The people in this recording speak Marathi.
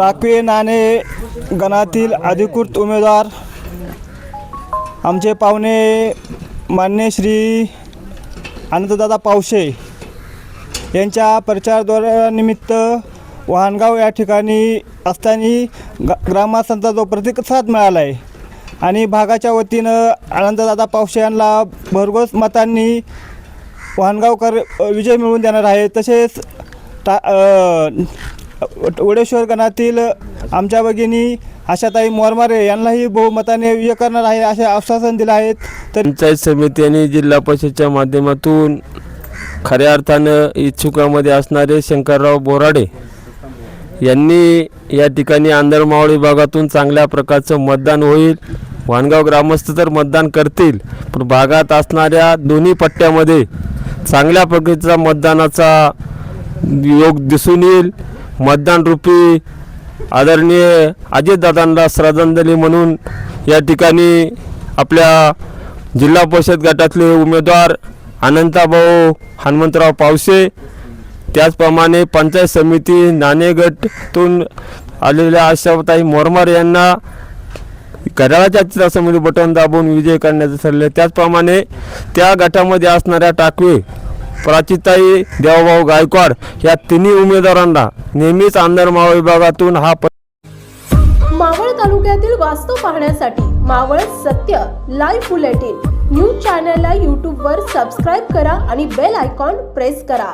टाकवे नाणे गणातील अधिकृत उमेदवार. आमचे पाहुणे मान्य श्री आनंददादा पावशे यांच्या प्रचारद्वारानिमित्त दौऱ्यानिमित्त वाहनगाव या ठिकाणी असताना ग ग्रामस्थांचा जो प्रतिसाद मिळाला आहे आणि भागाच्या वतीनं आनंददादा पावशे यांना भरघोस मतांनी वाहनगावकर विजय मिळवून देणार आहे. तसेच टा वडेश्वर गणातील आमच्या भगिनी आशाताई मोरमारे यांनाही बहुमताने विजय करणार आहे असे आश्वासन दिलं आहेत. तर पंचायत समिती आणि जिल्हा परिषदच्या माध्यमातून खऱ्या अर्थानं इच्छुकामध्ये असणारे शंकरराव बोराडे यांनी या ठिकाणी आंधळमावळी विभागातून चांगल्या प्रकारचं मतदान होईल. वाणगाव ग्रामस्थ तर मतदान करतील पण भागात असणाऱ्या दोन्ही पट्ट्यामध्ये चांगल्या प्रकारचा मतदानाचा योग दिसून येईल. मतदान रूपी आदरणीय अजितदादांना श्रद्धांजली म्हणून या ठिकाणी आपल्या जिल्हा परिषद गटातले उमेदवार अनंताभाऊ हनुमंतराव पावसे त्याचप्रमाणे पंचायत समिती नाणे गटतून आलेल्या आशाताई मोरमार यांना घड्याळाच्या चित्रासमोर बटन दाबून विजय करण्याचं ठरले. त्याचप्रमाणे त्या गटामध्ये असणाऱ्या टाकवे प्राचिताई देवभाऊ गायकवाड या तिन्ही उमेदवारांना नेहमीच आंधरमावळ विभागातून हा प मावळ तालुक्यातील वास्तव पाहण्यासाठी मावळ सत्य लाईव्ह बुलेटिन न्यूज चॅनलला यूट्यूबवर सबस्क्राईब करा आणि बेल आयकॉन प्रेस करा.